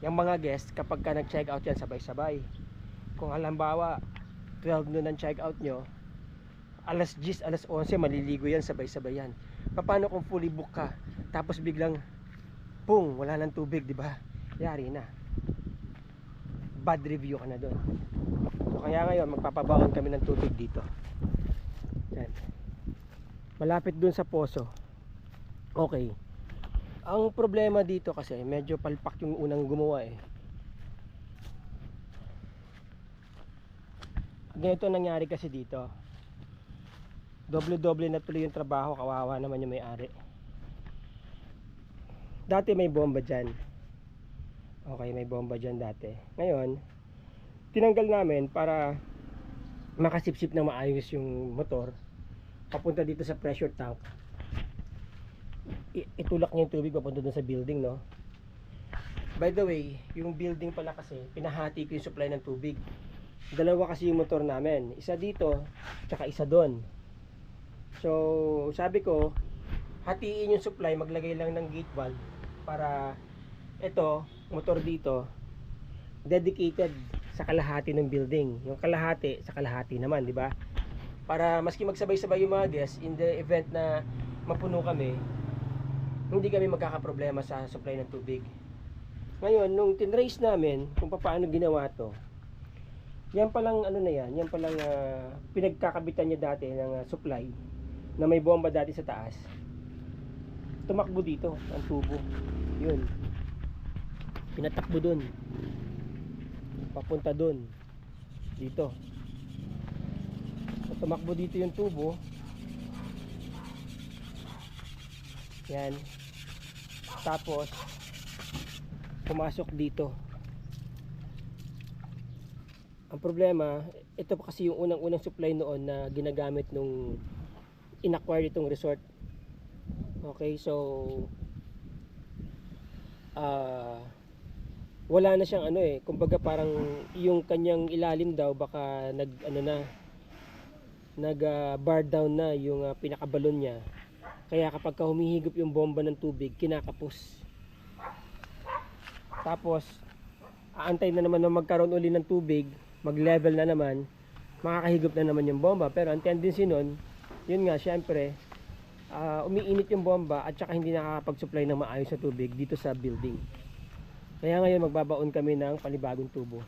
yung mga guest kapag ka nag-check out yan sabay-sabay. Kung halimbawa 12 noon ang check out nyo alas 10, alas 11 maliligo yan sabay-sabay yan. Paano kung fully book ka tapos biglang pung wala nang tubig di ba? Yari na. Bad review ka na doon. So kaya ngayon magpapabaon kami ng tubig dito. Yan. Malapit doon sa poso. Okay ang problema dito kasi medyo palpak yung unang gumawa eh. Ganito ang nangyari kasi dito. Doble-doble na tuloy yung trabaho kawawa naman yung may-ari. Dati may bomba dyan. Okay may bomba dyan dati. Ngayon tinanggal namin para makasipsip na maayos yung motor papunta dito sa pressure tank itulak niya yung tubig papunta dun sa building no? By the way yung building pala kasi pinahati ko yung supply ng tubig. Dalawa kasi yung motor namin. Isa dito tsaka isa doon so sabi ko hatiin yung supply maglagay lang ng gate valve para ito motor dito dedicated sa kalahati ng building. Yung kalahati sa kalahati naman di ba? Para maski magsabay-sabay yung mga guests in the event na mapuno kami hindi kami magkakaproblema sa supply ng tubig ngayon nung tinrace namin kung paano ginawa to yan palang ano na yan, yan palang ah, pinagkakabitan niya dati ng ah, supply na may bomba dati sa taas. Tumakbo dito ang tubo. Yun. Pinatakbo dun. Papunta dun. Dito. So, tumakbo dito yung tubo. Yan. Tapos pumasok dito. Ang problema, ito pa kasi yung unang-unang supply noon na ginagamit nung in-acquire itong resort. Okay, so ah wala na siyang ano eh, kumbaga parang yung kanyang ilalim daw baka nag ano na nag ah, bar down na yung ah, pinakabalon niya. Kaya kapag ka humihigop yung bomba ng tubig, kinakapos. Tapos aantay na naman na magkaroon uli ng tubig, mag-level na naman, makakahigop na naman yung bomba. Pero ang tendency nun, yun nga, syempre, ah, umiinit yung bomba at saka hindi nakakapag-supply ng maayos na tubig dito sa building. Kaya ngayon magbabaon kami ng panibagong tubo.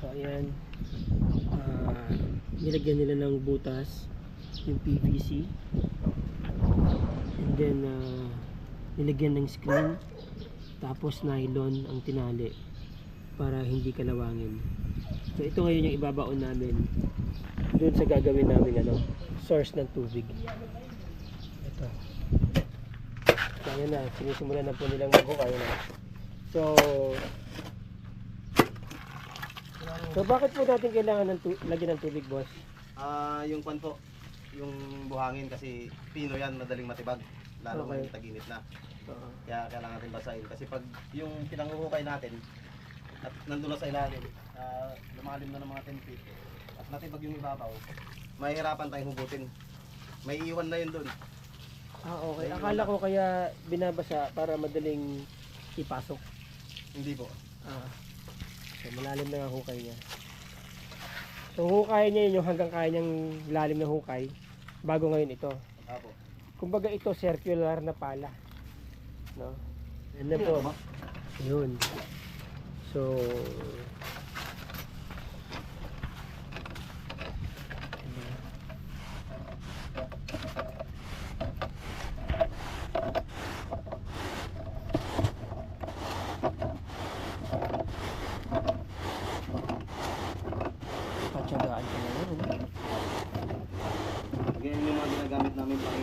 So ayan, ah, nilagyan nila ng butas, yung PVC. And then, ah, nilagyan ng screen. Tapos nylon ang tinali para hindi kalawangin. So ito ngayon yung ibabaon namin doon sa gagawin namin ano source ng tubig. Ito. Kaya na. Sinisimulan na po nilang maghukay na. So so bakit po natin kailangan ng lagyan ng tubig boss? Ah, yung kwan po, yung buhangin kasi pino yan, madaling matibag. Lalo Okay. okay. tag-init na. Oo. Kaya kailangan natin basahin. Kasi pag yung pinanguhukay natin, at nandun na sa ilalim, ah, lumalim na ng mga 10 feet, at natibag yung ibabaw, mahihirapan tayong hugutin. May iwan na yun dun. ah okay akala ko kaya binabasa para madaling ipasok Hindi po. Ah. So, malalim na ang hukay niya. So, hukay niya yun yung hanggang kaya niyang lalim na hukay bago ngayon ito. Apo. Kumbaga ito circular na pala. No? Yan na po. Yun. So, patsagaan ko na yun. Ganyan yung mga ginagamit namin pang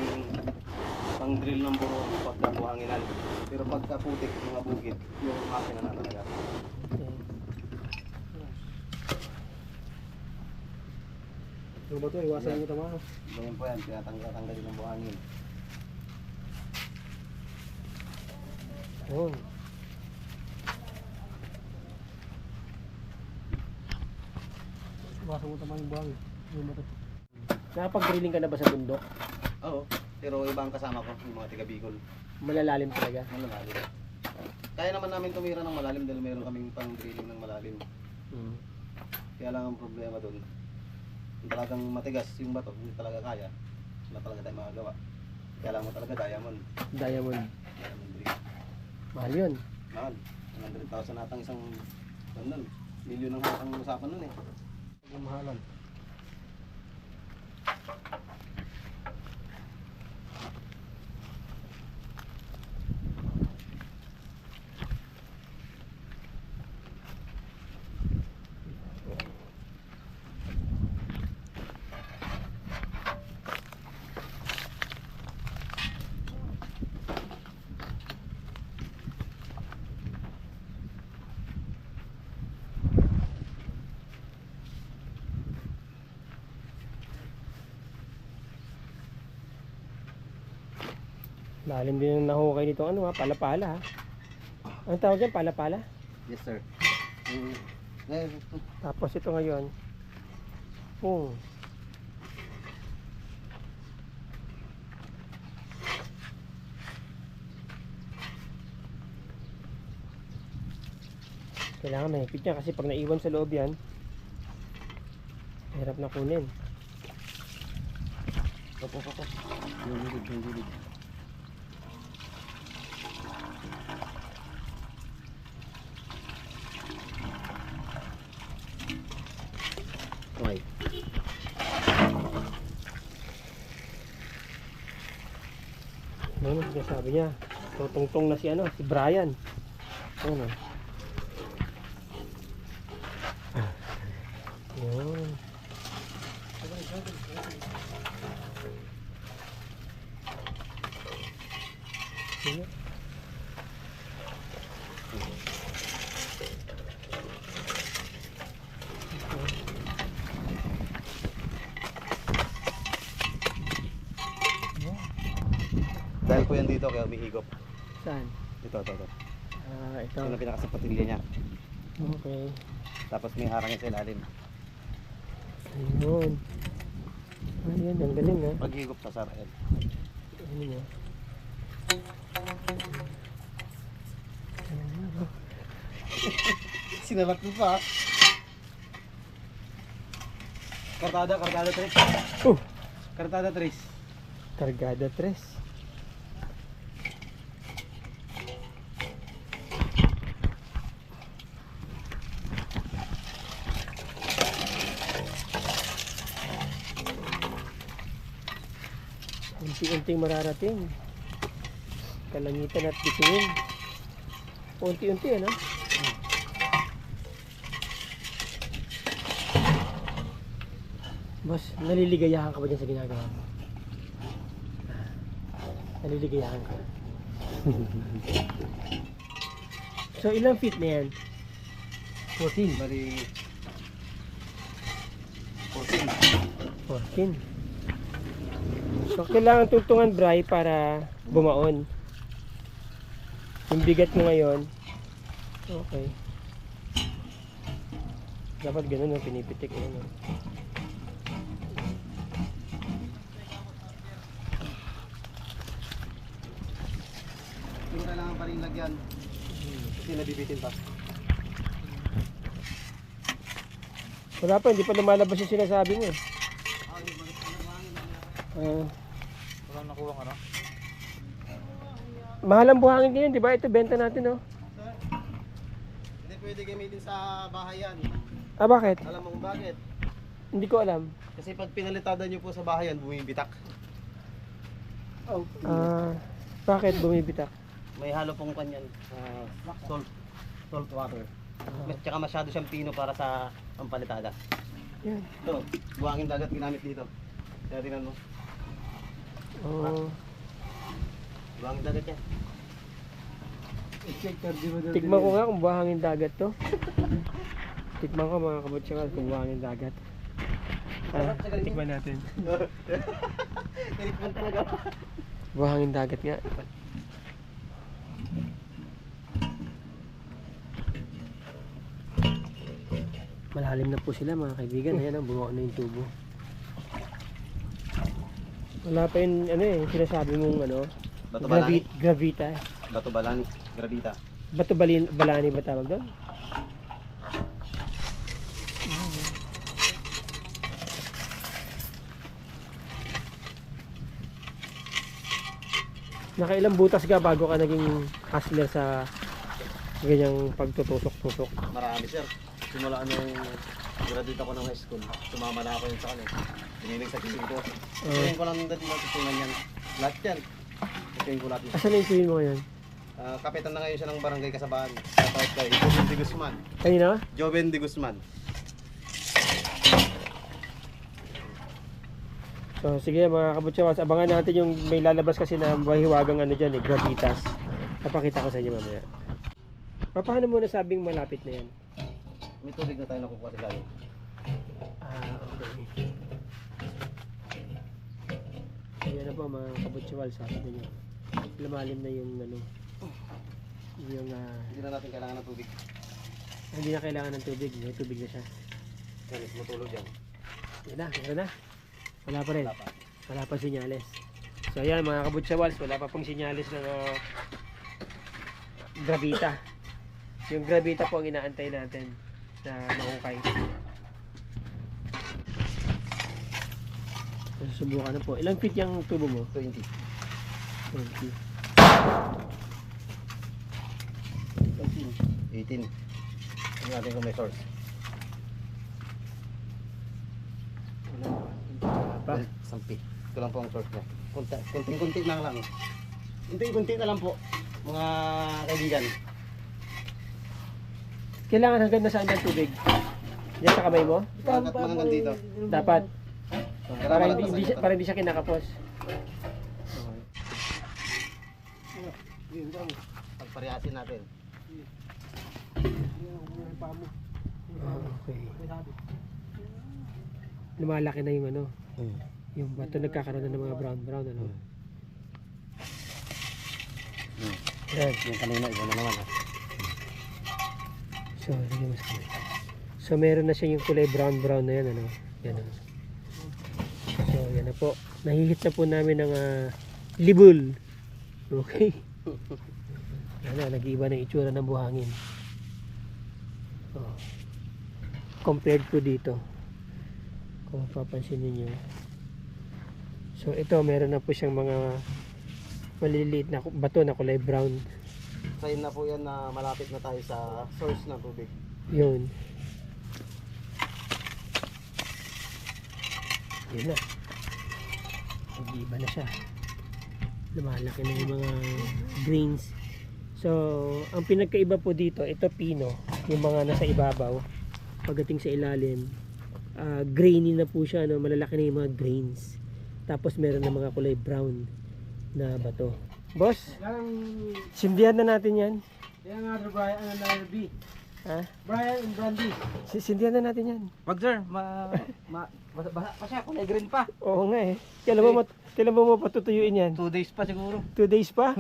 pang drill ng buro pagka buhanginan. Pero pagka putik, mga bukid, yung makina na talaga. Okay. Ano ba ito? Iwasan Yeah. mo tama. Ganyan po yan, tinatanggal-tanggalin ng buhangin. Yun. Iwasan mo tama yung buhangin. Ano ba ito? Nakapag-drilling ka na ba sa bundok? Oo. Pero iba ang kasama ko, yung mga Bicol. Malalalim talaga. Malalalim. Kaya naman namin tumira ng malalim dahil meron kaming pang drilling ng malalim. Hmm. Kaya lang ang problema doon, kung talagang matigas yung bato, hindi talaga kaya, wala talaga tayo magagawa. Kaya lang mo talaga diamond. Diamond. Diamond drill. Mahal yun. Mahal. 100,000 natang isang, ano nun, milyon ang hatang usapan nun eh. Ang mahalan. Lalim din ang nahukay nito ano ha, pala-pala ha. Ang tawag yan, pala-pala? Yes sir. Mm. Tapos ito ngayon, pung. Kailangan mahigpit niya kasi pag naiwan sa loob yan, hirap na kunin. Op, op, op, op. Yung gilid, yung gilid. Okay. Sinasabi niya? Tutungtong na si ano, si Brian. Ano? Yun. Sige. Dahil po yan dito, kaya umihigop. Saan? Ito, ito, ito. Ah, ito. Ito na pinakasapatilya niya. Okay. Tapos may harang sa ilalim. Ayun. Ayun, ang galing ha. Pag higop sa sarel. Ano niya? Sinalat mo pa. Kartada, kartada tres. Uh! Kartada tres. Kargada 3. Unti-unting mararating. Kalangitan at bituin. Unti-unti ano? Boss, naliligayahan ka ba dyan sa ginagawa mo? Naliligayahan ka. so, ilang feet na yan? 14. Bali... 14. 14. So, kailangan tungtungan, Bray, para bumaon. Yung bigat mo ngayon, okay. Dapat ganun yung pinipitik. Ganun. Yung kailangan pa rin lagyan. Kasi nabibitin pa. Wala pa, hindi pa lumalabas yung sinasabi mo. eh. Ah. Walang nakuha ka na? mahal ang buhangin ngayon, di ba? Ito, benta natin, oh. Hindi pwede gamitin sa bahay yan. Ah, bakit? Alam mo kung bakit? Hindi ko alam. Kasi pag pinalitada nyo po sa bahay yan, bumibitak. Oh. Ah, bakit bumibitak? May halo pong kanyan. ah, salt. Salt water. Mas tsaka masyado siyang pino para sa pampalitada. Yan. Ito, buhangin dagat ginamit dito. Kaya tingnan mo. Oh, Buhangin dagat yan. Tikman ko nga kung buhangin dagat to. tikman ko mga kabutsaka kung buhangin dagat. Ah, tikman natin. Tinikman talaga. Buhangin dagat nga. Malalim na po sila mga kaibigan. Ayan ang bumuo na yung tubo. Wala pa yung ano eh, sinasabi mong ano, Bato balani. gravi- gravita. Bato balani. Gravita. Bato balin, balani ba tawag doon? Nakailang butas ka bago ka naging hustler sa ganyang pagtutusok-tusok? Marami sir. Simula nung graduate ako ng high school, sumama na ako yun sa kanya. Pinilig sa kising ko. Lang dati matutunan yan. Lahat yan. Tingin ko lahat yan. Asan na tuwin mo ngayon? Ah, kapitan na ngayon siya ng barangay kasabahan. Shoutout kay Joven de Guzman. Kanina? Joven de Guzman. So sige mga kabutsawas, abangan natin yung may lalabas kasi na mahiwagang ano dyan eh, gravitas. Papakita ko sa inyo mamaya. Pa- Paano mo nasabing malapit na yan? May tubig na tayo nakukuha sa lalim. Ah, okay. Ayan na po mga kabutsawal, sabi niyo. Lumalim na yung ano, yung ah, Hindi na natin kailangan ng tubig. hindi na kailangan ng tubig, may tubig na siya. Yan, matulog yan. Yan na, meron na. Wala pa rin. Wala pa. Wala pa sinyales. So ayan mga kabutsawals, wala pa pong sinyales ng ah, gravita. Yung gravita po ang inaantay natin na mahukay. So, subukan na po. Ilang feet yung tubo mo? 20. 20. 18. Tingnan natin kung may source. Wala pa. Well, Sampi. Ito lang po ang source niya. Kunti, kunting-kunti na lang. Kunti-kunti na lang po. Mga kaibigan. Kailangan hanggang nasaan yung tubig? Yan sa kamay mo? Hanggat mga dito. Dapat. Para hindi, hindi, siya, para hindi siya kinakapos. Pagpariasin natin. Okay. Lumalaki na yung ano, yung bato nagkakaroon na ng mga brown brown ano. Hmm. Yan. Yung kanina, iba na naman. ah. So, sa kamay. So, meron na siya yung kulay brown brown na yan ano. Yan ano. So, yan na po. Nahihit na po namin ng ah, libul. Okay. Yan na, nag-iiba na itsura ng buhangin. Oh. Compared po dito. Kung papansin niyo So, ito, meron na po siyang mga maliliit na bato na kulay brown. Sign na po yan na malapit na tayo sa source ng tubig. Yun. Yun na. Nag-iiba na siya. Lumalaki na yung mga greens. So, ang pinagkaiba po dito, ito pino, yung mga nasa ibabaw. Pagdating sa ilalim, ah, grainy na po siya, no? malalaki na yung mga grains. Tapos meron na mga kulay brown na bato. Boss, Yang, sindihan na natin yan. ada Brian and ada B. Ha? Brian and Brandy. Si- Sindihan na natin yan. Wag sir, ma, ma, basa, basa pa siya, kulay green pa. Oo nga eh. Kailan mo, mat- kailan mo mapatutuyuin yan? Two days pa siguro. Two days pa?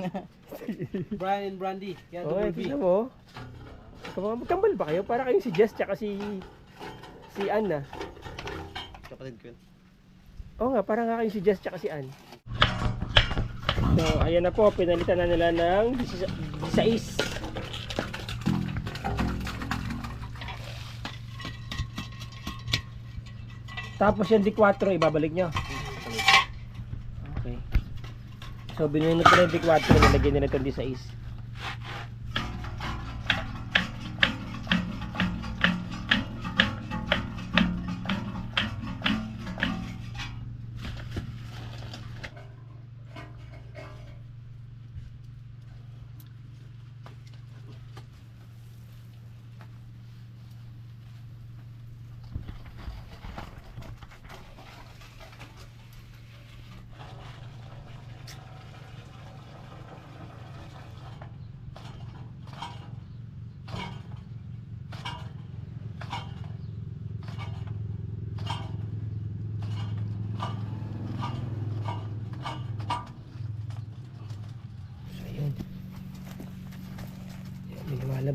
Brian and Brandy. Yan, Oo, double eh, B. mo. Magkambal ba kayo? Para kayong si Jess tsaka si si Ann na. Kapatid ko yun. Oo nga, para nga kayong si Jess tsaka si Ann. So, ayan na po. Pinalitan na nila ng 16. Tapos yung D4, ibabalik nyo. Okay. So, binuhin na po yung D4, nilagyan nila itong D6.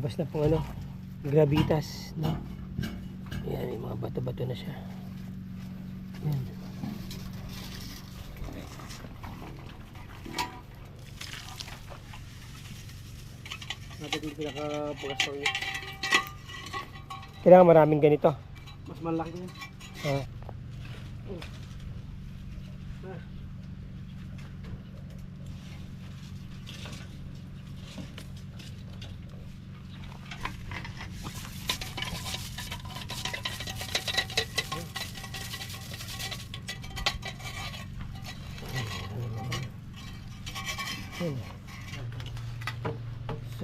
Lumalabas na pong ano, gravitas, no? Ayan, may mga bato-bato na siya. Ayan. ito yung pinaka-pulas ko yun. Kailangan maraming ganito. Mas malaki yun. Ah. Yun.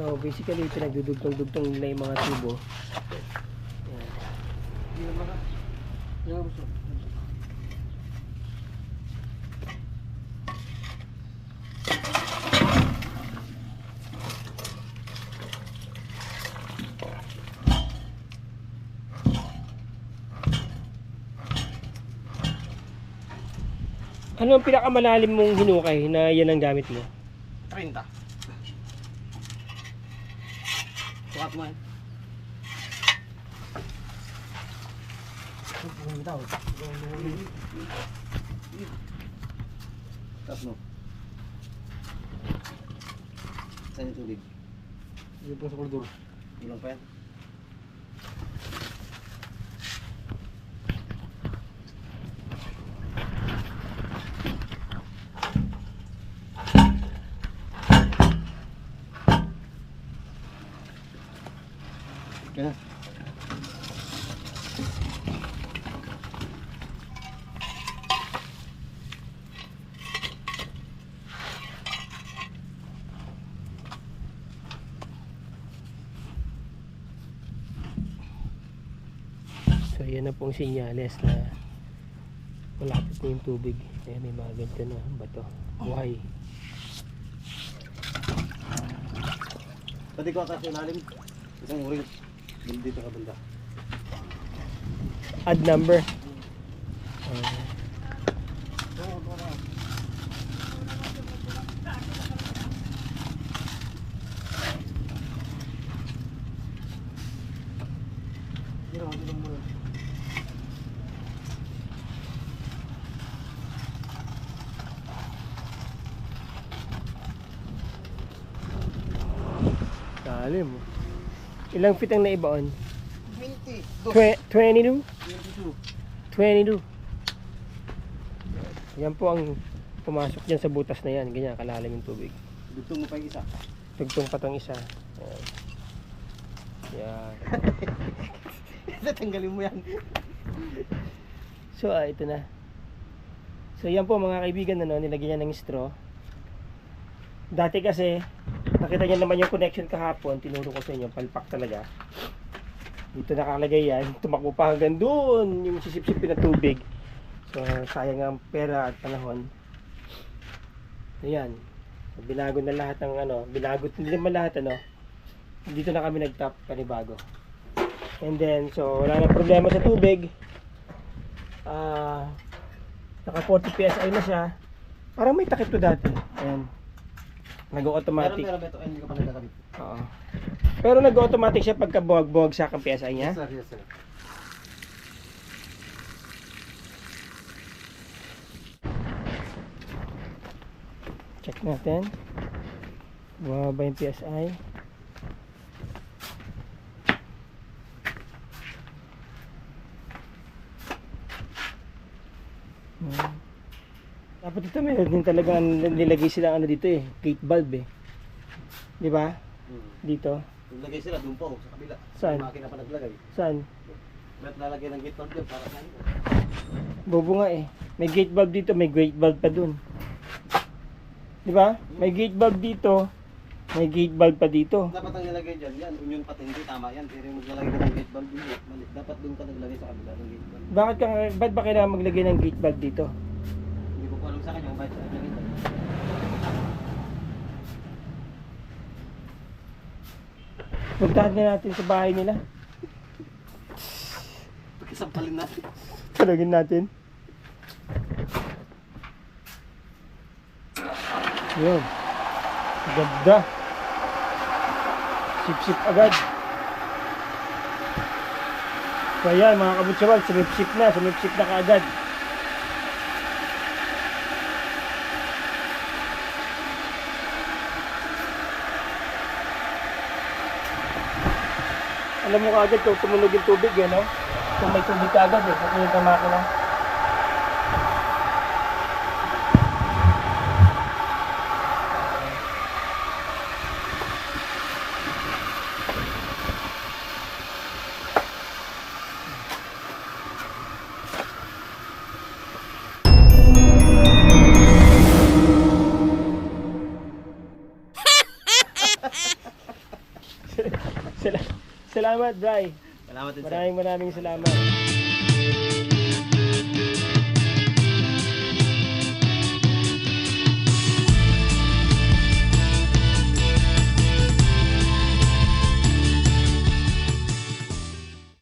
So basically pinagdudugtong-dugtong nila yung mga tubo. Ano ang pinakamalalim mong hinukay na yan ang gamit mo? 30. Mo eh. Tatlo. Saan yung tubig? Yung pa sa koridor. Ilang pa yan? Kaya. So yan na pong sinyales na malapit na yung tubig. Ayan may mga ganito na bato. Buhay. Pwede ko atas yung lalim. Isang ring. Dito ka banda. Add number. Ah, Hindi naman, hindi naman. Lalim. Ilang feet ang naibaon? 20. Twe- 22? 22. 22. Yan po ang pumasok dyan sa butas na yan. Ganyan, kalalim yung tubig. Dugtong mo pa yung isa. Tugtong pa tong isa. Yan. Yan. Natanggalin mo yan. So, ah, ito na. So, yan po mga kaibigan, ano, nilagyan niya ng straw. Dati kasi, nakita niyo naman yung connection kahapon, tinuro ko sa inyo, palpak talaga. Dito nakalagay yan, tumakbo pa hanggang doon, yung sisip-sipin na tubig. So, sayang ang pera at panahon. Ayan. Binago na lahat ng ano, binago, hindi naman lahat ano. Dito na kami nag-top panibago. And then, so, wala na problema sa tubig ah naka 40 PSI na siya. Parang may takip to dati. Ayan. Nag-automatic. Meron pero beto, ay, hindi ka pa nagkakabit. Oo. Pero nag-automatic siya pagka buwag-buwagsak ang PSI niya. Yes sir, yes sir. Check natin. Bumaba yung PSI. Hmm. Dapat ito meron din talaga nilagay sila ano dito eh, gate valve eh. Di ba? Hmm. Dito. Naglagay sila doon po sa kabila. Saan? Yung makina pa naglagay. Saan? Ba't lalagay ng gate valve yun para sa inyo? Bobo nga eh. May gate valve dito, may gate valve pa dun. Di ba? May gate valve dito, may gate valve pa dito. Dapat ang nilagay dyan, yan, union patente, tama yan. Pero yung maglalagay ng gate valve. Mali. Dapat doon ka naglagay sa kabila ng gate valve. Bakit ka, ba't ba kailangan maglagay ng gate valve dito? Alam sa kanya kung bakit sa rin. Puntahan na natin sa bahay nila. Pagkasampalin natin. Talagin natin. Yun. Ganda. Sip-sip agad. So ayan mga kabutsawal, sumip-sip na, sumip-sip na kaagad. Alam mo kagad kung tumunog yung tubig eh? Kung may tubig kagad eh, kung yung makina. Sal- Bray. Salamat din sir. Maraming maraming salamat.